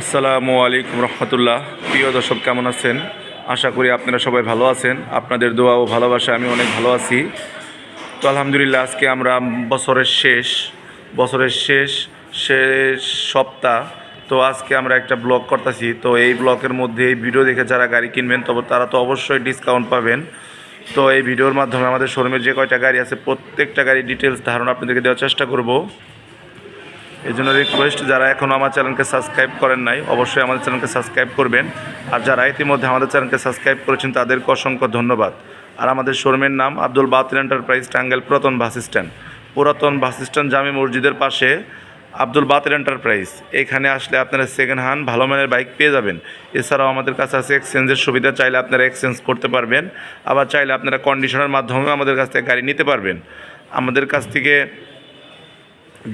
আসসালামু আলাইকুম রহমতুল্লাহ। প্রিয় দর্শক, কেমন আছেন? আশা করি আপনারা সবাই ভালো আছেন। আপনাদের দোয়া ও ভালোবাসা আমি অনেক ভালো আছি। তো আলহামদুলিল্লাহ, আজকে আমরা বছরের শেষ বছরের শেষ শেষ সপ্তাহ। তো আজকে আমরা একটা ব্লগ করতেছি। তো এই ব্লগের মধ্যে এই ভিডিও দেখে যারা গাড়ি কিনবেন, তবে তারা তো অবশ্যই ডিসকাউন্ট পাবেন। তো এই ভিডিওর মাধ্যমে আমাদের শোরুমের যে কয়টা গাড়ি আছে, প্রত্যেকটা গাড়ির ডিটেলস ধারণা আপনাদেরকে দেওয়ার চেষ্টা করব। এই জন্য রিকোয়েস্ট যারা এখনও আমার চ্যানেলকে সাবস্ক্রাইব করেন নাই, অবশ্যই আমাদের চ্যানেলকে সাবস্ক্রাইব করবেন। আর যারা ইতিমধ্যে আমাদের চ্যানেলকে সাবস্ক্রাইব করেছেন, তাদেরকে অসংখ্য ধন্যবাদ। আর আমাদের শোরুমের নাম আব্দুল বাতিল এন্টারপ্রাইজ টাঙ্গেল পুরাতন বাস স্ট্যান্ড পুরাতন বাস স্ট্যান্ড জামি মসজিদের পাশে আব্দুল বাতিল এন্টারপ্রাইজ এখানে আসলে আপনারা সেকেন্ড হ্যান্ড ভালো মানের বাইক পেয়ে যাবেন। এছাড়াও আমাদের কাছে আছে এক্সচেঞ্জের সুবিধা, চাইলে আপনারা এক্সচেঞ্জ করতে পারবেন। আবার চাইলে আপনারা কন্ডিশনের মাধ্যমে আমাদের কাছ থেকে গাড়ি নিতে পারবেন। আমাদের কাছ থেকে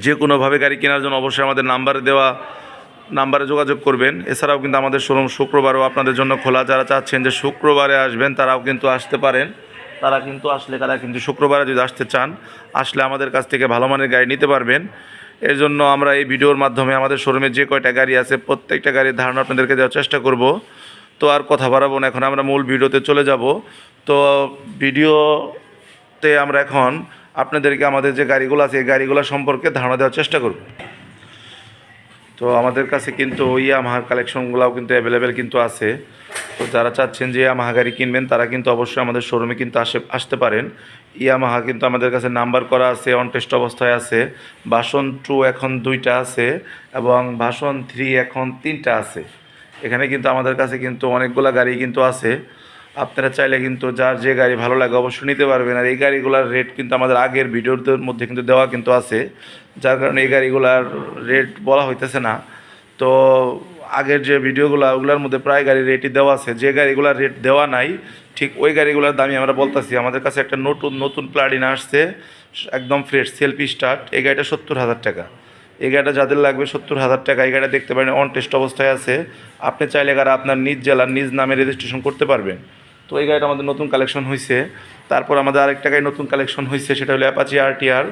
যে কোনোভাবে গাড়ি কেনার জন্য অবশ্যই আমাদের নাম্বারে দেওয়া, নাম্বারে যোগাযোগ করবেন। এছাড়াও কিন্তু আমাদের শোরুম শুক্রবারও আপনাদের জন্য খোলা। যারা চাচ্ছেন যে শুক্রবারে আসবেন, তারাও কিন্তু আসতে পারেন। তারা কিন্তু আসলে, তারা কিন্তু শুক্রবারে যদি আসতে চান, আসলে আমাদের কাছ থেকে ভালো মানের গাড়ি নিতে পারবেন। এর জন্য আমরা এই ভিডিওর মাধ্যমে আমাদের শোরুমে যে কয়টা গাড়ি আছে, প্রত্যেকটা গাড়ির ধারণা আপনাদেরকে দেওয়ার চেষ্টা করব। তো আর কথা বাড়াবো না, এখন আমরা মূল ভিডিওতে চলে যাব। তো ভিডিওতে আমরা এখন আপনাদেরকে আমাদের যে গাড়িগুলো আছে, এই গাড়িগুলো সম্পর্কে ধারণা দেওয়ার চেষ্টা করব। তো আমাদের কাছে কিন্তু ইয়ামাহার কালেকশনগুলোও কিন্তু অ্যাভেলেবেল কিন্তু আছে। তো যারা চাচ্ছেন যে ইয়ামাহা গাড়ি কিনবেন, তারা কিন্তু অবশ্যই আমাদের শোরুমে কিন্তু আসে আসতে পারেন। ইয়ামাহা কিন্তু আমাদের কাছে নাম্বার করা আছে অন টেস্ট অবস্থায় আছে। ভাষণ টু এখন দুইটা আছে এবং ভাষণ থ্রি এখন তিনটা আছে। এখানে কিন্তু আমাদের কাছে কিন্তু অনেকগুলো গাড়ি কিন্তু আছে। আপনারা চাইলে কিন্তু যার যে গাড়ি ভালো লাগে অবশ্যই নিতে পারবেন। আর এই গাড়িগুলোর রেট কিন্তু আমাদের আগের ভিডিওর মধ্যে কিন্তু দেওয়া কিন্তু আছে। যার কারণে এই গাড়িগুলার রেট বলা হইতেছে না। তো আগের যে ভিডিওগুলো, ওগুলোর মধ্যে প্রায় গাড়ির রেটই দেওয়া আছে। যে গাড়িগুলোর রেট দেওয়া নাই, ঠিক ওই গাড়িগুলোর দামই আমরা বলতেছি। আমাদের কাছে একটা নতুন নতুন প্লাডিনা আসছে, একদম ফ্রেশ সেলফি স্টার্ট এই গাড়িটা সত্তর হাজার টাকা। এই গাড়িটা যাদের লাগবে সত্তর হাজার টাকা, এই গাড়িটা দেখতে পারেন অন টেস্ট অবস্থায় আছে। আপনি চাইলে গাড়ি আপনার নিজ জেলার, নিজ নামে রেজিস্ট্রেশন করতে পারবেন। তো এই গাড়িটা আমাদের নতুন কালেকশন হয়েছে তারপর আমাদের আরেকটা গাড়ি নতুন কালেকশন হয়েছে সেটা হলো অ্যাপাচি আরটিআর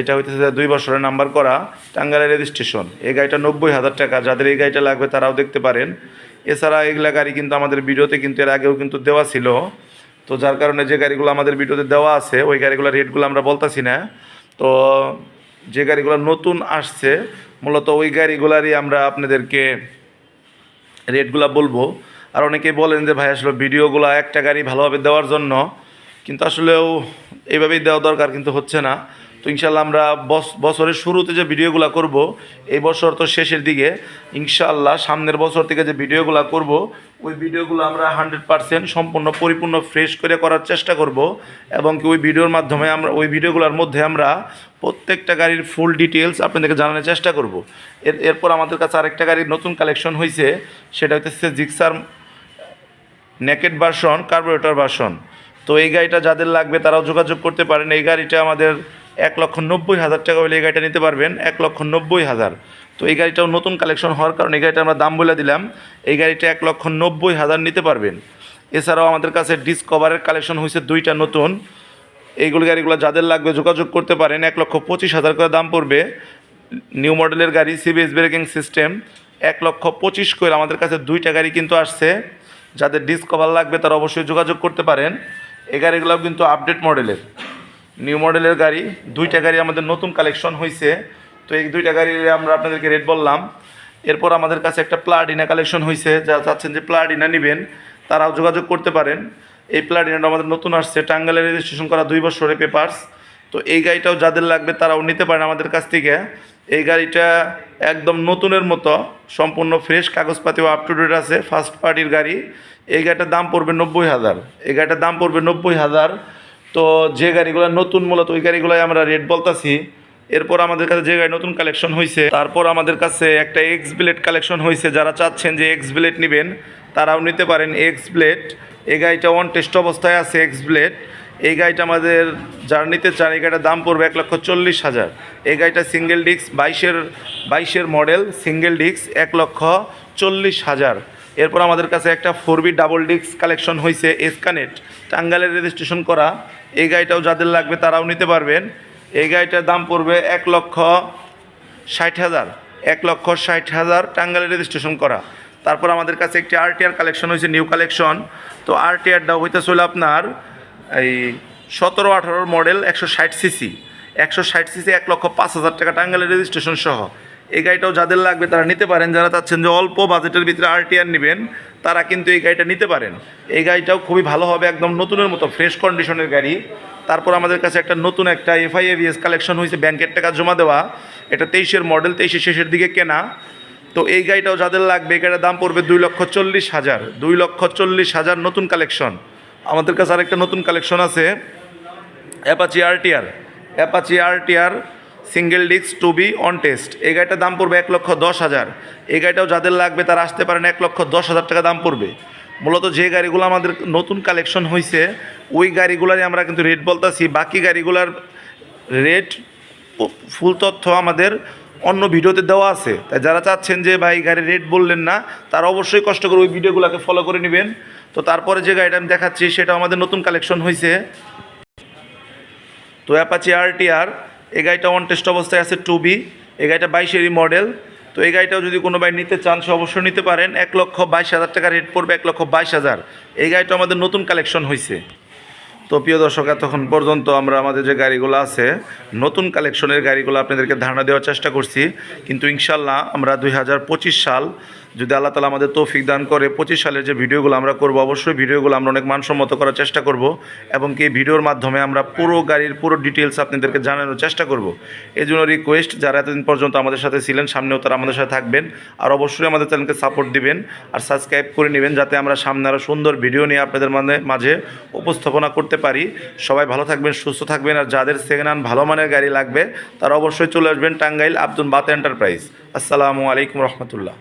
এটা হইতেছে দুই বছরের নাম্বার করা টাঙ্গাইলের রেজিস্ট্রেশন। এই গাড়িটা নব্বই হাজার টাকা। যাদের এই গাড়িটা লাগবে তারাও দেখতে পারেন। এছাড়া এগুলা গাড়ি কিন্তু আমাদের ভিডিওতে কিন্তু এর আগেও কিন্তু দেওয়া ছিল। তো যার কারণে যে গাড়িগুলো আমাদের ভিডিওতে দেওয়া আছে, ওই গাড়িগুলোর রেটগুলো আমরা বলতেছি না। তো যে গাড়িগুলো নতুন আসছে, মূলত ওই গাড়িগুলারই আমরা আপনাদেরকে রেটগুলো বলব। আর অনেকে বলেন যে, ভাই, আসলে ভিডিওগুলো একটা গাড়ি ভালোভাবে দেওয়ার জন্য। কিন্তু আসলেও এইভাবেই দেওয়া দরকার কিন্তু হচ্ছে না। তো ইনশাল্লাহ আমরা বছরের শুরুতে যে ভিডিওগুলো করব, এই বছর তো শেষের দিকে ইনশাল্লাহ সামনের বছর থেকে যে ভিডিওগুলো করব, ওই ভিডিওগুলো আমরা হান্ড্রেড পারসেন্ট সম্পূর্ণ পরিপূর্ণ ফ্রেশ করে করার চেষ্টা করব এবং কি ওই ভিডিওর মাধ্যমে আমরা, ওই ভিডিওগুলোর মধ্যে আমরা প্রত্যেকটা গাড়ির ফুল ডিটেলস আপনাদেরকে জানানোর চেষ্টা করব। এর, এরপর আমাদের কাছে আরেকটা গাড়ির নতুন কালেকশন হয়েছে সেটা হচ্ছে Gixxer naked version, carburettor version. তো এই গাড়িটা যাদের লাগবে তারাও যোগাযোগ করতে পারেন। এই গাড়িটা আমাদের এক লক্ষ নব্বই হাজার টাকা হলে এই গাড়িটা নিতে পারবেন, এক লক্ষ নব্বই হাজার। তো এই গাড়িটাও নতুন কালেকশন হওয়ার কারণে এই গাড়িটা আমরা দাম বলে দিলাম। এই গাড়িটা এক লক্ষ নব্বই হাজার নিতে পারবেন। এছাড়াও আমাদের কাছে ডিসকভারের কালেকশন হয়েছে দুইটা নতুন। এইগুলো গাড়িগুলো যাদের লাগবে যোগাযোগ করতে পারেন, এক লক্ষ পঁচিশ হাজার করে দাম পড়বে। নিউ মডেলের গাড়ি, সিবিএস ব্রেকিং সিস্টেম, এক লক্ষ পঁচিশ করে আমাদের কাছে দুইটা গাড়ি কিন্তু আসছে। যাদের ডিসকভার লাগবে তারা অবশ্যই যোগাযোগ করতে পারেন। এই গাড়িগুলো কিন্তু আপডেট মডেলের নিউ মডেলের গাড়ি, দুইটা গাড়ি আমাদের নতুন কালেকশন হয়েছে তো এই দুইটা গাড়ি আমরা আপনাদেরকে রেট বললাম। এরপর আমাদের কাছে একটা প্লাডিনা কালেকশন হয়েছে যা চাচ্ছেন যে প্লাডিনা নেবেন, তারাও যোগাযোগ করতে পারেন। এই প্লাডিনাটা আমাদের নতুন আসছে। টাঙ্গালে রেজিস্ট্রেশন করা দুই বছরের পেপার্স তো এই গাড়িটাও যাদের লাগবে তারাও নিতে পারেন আমাদের কাছ থেকে। এই গাড়িটা একদম নতুনের মতো, সম্পূর্ণ ফ্রেশ কাগজপাতিও আপ টু ডেট আছে ফার্স্ট পার্টির গাড়ি। এই গাড়িটার দাম পড়বে নব্বই হাজার। এই গাড়িটার দাম পড়বে নব্বই হাজার। তো যে গাড়িগুলো নতুন, মূলত ওই গাড়িগুলোই আমরা রেট বলতাছি। এরপর আমাদের কাছে যে গাড়ি নতুন কালেকশন হয়েছে তারপর আমাদের কাছে একটা এক্স ব্লেড কালেকশন হয়েছে যারা চাচ্ছেন যে এক্স ব্লেড নেবেন, তারাও নিতে পারেন এক্স ব্লেড এই গাড়িটা অন টেস্ট অবস্থায় আছে এক্স ব্লেড এই গাড়িটা আমাদের যারা নিতে চান এই গাড়িটার দাম পড়বে এক লক্ষ চল্লিশ হাজার। এই গাড়িটা সিঙ্গেল ডিস্ক বাইশের বাইশের মডেল সিঙ্গেল ডিস্ক এক লক্ষ চল্লিশ হাজার। এরপর আমাদের কাছে একটা four B double disc collection হয়েছে এসকানেট টাঙ্গালের রেজিস্ট্রেশন করা। এই গাড়িটাও যাদের লাগবে তারাও নিতে পারবেন। এই গাড়িটার দাম পড়বে এক লক্ষ ষাট হাজার। এক লক্ষ ষাট হাজার টাঙ্গাইলে রেজিস্ট্রেশন করা। তারপর আমাদের কাছে একটি আরটিআর কালেকশন হয়েছে নিউ কালেকশন তো আরটিআরটা হইতেছিল আপনার এই সতেরো, আঠারোর মডেল একশো ষাট সিসি একশো ষাট সিসি এক লক্ষ পাঁচ হাজার টাকা টাঙ্গাইলের রেজিস্ট্রেশন সহ। এই গাড়িটাও যাদের লাগবে তারা নিতে পারেন। যারা চাচ্ছেন যে অল্প বাজেটের ভিতরে আরটিআর নেবেন, তারা কিন্তু এই গাড়িটা নিতে পারেন। এই গাড়িটাও খুবই ভালো হবে, একদম নতুনের মতো ফ্রেশ কন্ডিশনের গাড়ি। তারপর আমাদের কাছে একটা নতুন একটা এফআই এভিএস কালেকশন হয়েছে, ব্যাংকের টাকা জমা দেওয়া। এটা তেইশের মডেল তেইশের শেষের দিকে কেনা। তো এই গাড়িটাও যাদের লাগবে, এই গাড়িটার দাম পড়বে দুই লক্ষ চল্লিশ হাজার। দুই লক্ষ চল্লিশ হাজার নতুন কালেকশন আমাদের কাছে আরেকটা নতুন কালেকশন আছে Apache RTR Apache RTR single disc to be on test এই গাড়িটার দাম পড়বে এক লক্ষ দশ হাজার। এই গাড়িটাও যাদের লাগবে তারা আসতে পারেন এক লক্ষ দশ হাজার টাকা দাম পড়বে। মূলত যে গাড়িগুলো আমাদের নতুন কালেকশন হয়েছে ওই গাড়িগুলোরই আমরা কিন্তু রেট বলতেছি। বাকি গাড়িগুলোর রেট ফুল তথ্য আমাদের অন্য ভিডিওতে দেওয়া আছে। তাই যারা চাচ্ছেন যে, ভাই গাড়ির রেট বললেন না, তারা অবশ্যই কষ্ট করে ওই ভিডিওগুলোকে ফলো করে নেবেন। তো তারপরে যে গাড়িটা আমি দেখাচ্ছি, সেটা আমাদের নতুন কালেকশন হয়েছে তো অ্যাপাচি আরটিআর এই গাড়িটা অন টেস্ট অবস্থায় আছে টু বি এই গাড়িটা বাইশেরই মডেল তো এই গাড়িটাও যদি কোনো ভাই নিতে চান, সে অবশ্যই নিতে পারেন। এক লক্ষ বাইশ হাজার টাকা রেট পড়বে, এক লক্ষ বাইশ হাজার। এই গাড়িটা আমাদের নতুন কালেকশন হয়েছে তো প্রিয় দর্শক, এতক্ষণ পর্যন্ত আমরা আমাদের যে গাড়িগুলো আছে, নতুন কালেকশনের গাড়িগুলো আপনাদেরকে ধারণা দেওয়ার চেষ্টা করছি। কিন্তু ইনশাল্লাহ আমরা দুই হাজার পঁচিশ সাল যদি আল্লাহ তালা আমাদের তৌফিক দান করে, পঁচিশ সালের যে ভিডিওগুলো আমরা করব, অবশ্যই ভিডিওগুলো আমরা অনেক মানসম্মত করার চেষ্টা করব এবং কি ভিডিওর মাধ্যমে আমরা পুরো গাড়ির পুরো ডিটেলস আপনাদেরকে জানানোর চেষ্টা করব। এই জন্য রিকোয়েস্ট যারা এতদিন পর্যন্ত আমাদের সাথে ছিলেন, সামনেও তারা আমাদের সাথে থাকবেন। আর অবশ্যই আমাদের চ্যানেলকে সাপোর্ট দিবেন আর সাবস্ক্রাইব করে নেবেন, যাতে আমরা সামনে আরও সুন্দর ভিডিও নিয়ে আপনাদের মানে মাঝে উপস্থাপনা করতে পারি। সবাই ভালো থাকবেন, সুস্থ থাকবেন আর যাদের সেকেন্ড হ্যান্ড ভালো মানের গাড়ি লাগবে, তারা অবশ্যই চলে আসবেন টাঙ্গাইল আব্দুল বাত এন্টারপ্রাইজ আসসালামু আলাইকুম রহমতুল্লাহ।